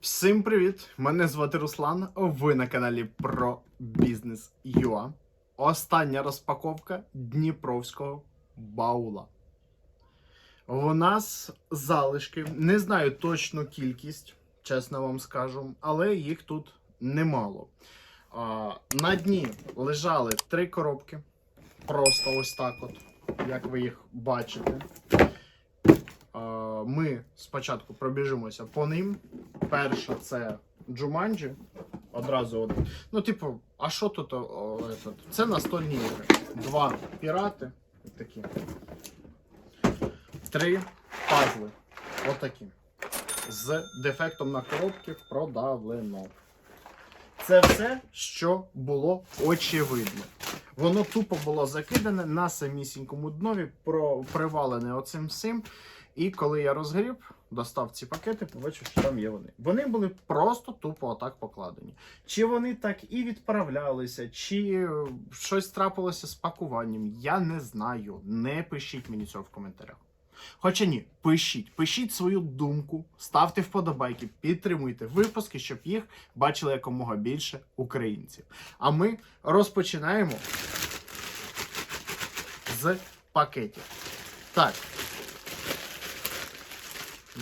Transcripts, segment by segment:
Всім привіт! Мене звати Руслан. Ви на каналі про бізнес ЮА. Остання розпаковка Дніпровського баула. У нас залишки. Не знаю точну кількість, чесно вам скажу, але їх тут немало. На дні лежали три коробки. Просто ось так, от, як ви їх бачите. Ми спочатку пробіжимося по ним. Перша це Джуманджі. Одразу один. Ну, типу, а що тут? О, о? Це настольні ігри. Два пірати. Такі. Три пазли. Отакі. З дефектом на коробці продавлено. Це все, що було очевидно. Воно тупо було закидане на самісінькому днові, про- привалене оцим всім. І коли я розгріб, достав ці пакети, побачив, що там є вони. Вони були просто тупо отак покладені. Чи вони так і відправлялися, чи е, щось трапилося з пакуванням, я не знаю. Не пишіть мені цього в коментарях. Хоча ні, пишіть, пишіть свою думку, ставте вподобайки, підтримуйте випуски, щоб їх бачили якомога більше українців. А ми розпочинаємо з пакетів. Так.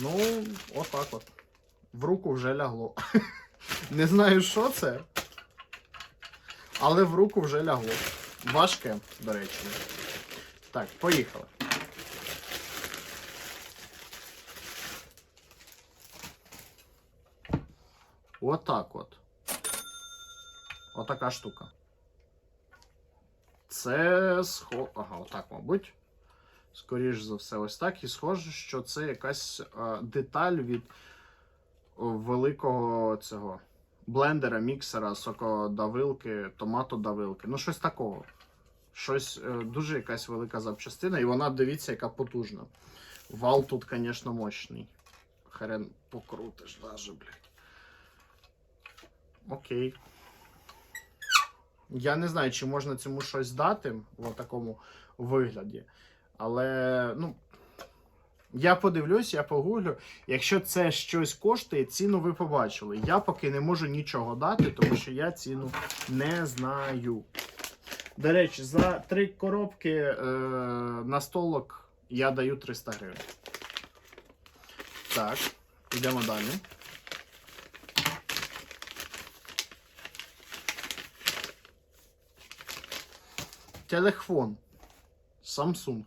Ну, отак от. В руку вже лягло. Не знаю, що це. Але в руку вже лягло. Важке, до речі. Так, поїхали. Отак от. Отака штука. Це схо... Ага, отак, мабуть. Скоріш за все, ось так. І схоже, що це якась е, деталь від великого цього блендера, міксера, сокодавилки, томатодавилки. Ну, щось такого. Щось е, дуже якась велика запчастина, і вона, дивіться, яка потужна. Вал тут, звісно, мощний. Хрен покрутиш даже, блядь. Окей. Я не знаю, чи можна цьому щось дати в такому вигляді. Але, ну. Я подивлюсь, я погуглю. Якщо це щось коштує, ціну ви побачили. Я поки не можу нічого дати, тому що я ціну не знаю. До речі, за три коробки е, на столок я даю 300 гривень. Так, йдемо далі. Телефон. Samsung.